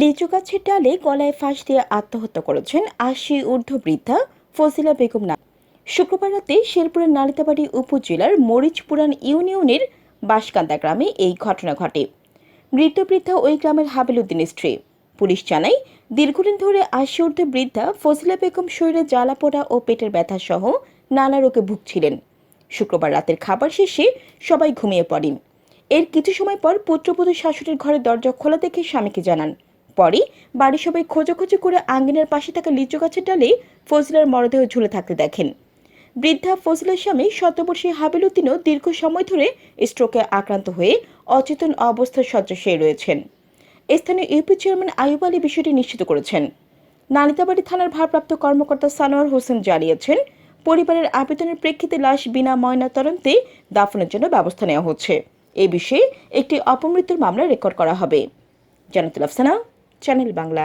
লিচু গাছের ডালে গলায় ফাঁস দিয়ে আত্মহত্যা করেছেন আশি ঊর্ধ্ব বৃদ্ধা ফজিলা বেগম না শুক্রবার রাতে শেরপুরের নালিতাবাড়ি উপজেলার মরিচপুরান ইউনিয়নের বাসকান্দা গ্রামে এই ঘটনা ঘটে। মৃত বৃদ্ধা ওই গ্রামের হাবিলুদ্দিনের স্ত্রী। পুলিশ জানায়, দীর্ঘদিন ধরে আশি ঊর্ধ্ব বৃদ্ধা ফজিলা বেগম শরীরে জ্বালা পোড়া ও পেটের ব্যথা সহ নানা রোগে ভুগছিলেন। শুক্রবার রাতের খাবার শেষে সবাই ঘুমিয়ে পড়েন। এর কিছু সময় পর পুত্রবধূ শাশুড়ির ঘরে দরজা খোলা দেখে স্বামীকে জানান পরে বাড়ির সবাই খোঁজাখুঁজি করে আঙ্গিনার পাশে থাকা লিচু গাছের ডালে ফজলার মরদেহ ঝুলে থাকতে দেখেন। বৃদ্ধা ফজলার স্বামী শতবর্ষী হাবিলুদ্দিনও দীর্ঘ সময় ধরে স্ট্রোকে আক্রান্ত হয়ে অচেতন অবস্থায় শয্যাশায়ী রয়েছেন। স্থানীয় ইউপি চেয়ারম্যান আয়ুব আলী বিষয়টি নিশ্চিত করেছেন। নালিতাবাড়ি থানার ভারপ্রাপ্ত কর্মকর্তা সানোয়ার হোসেন জানিয়েছেন, পরিবারের আবেদনের প্রেক্ষিতে লাশ বিনা ময়না তদন্তে দাফনের জন্য ব্যবস্থা নেওয়া হচ্ছে। এ বিষয়ে একটি অপমৃত্যুর মামলা রেকর্ড করা হবে। জানাতুল আফসানা চ্যানেল বাংলা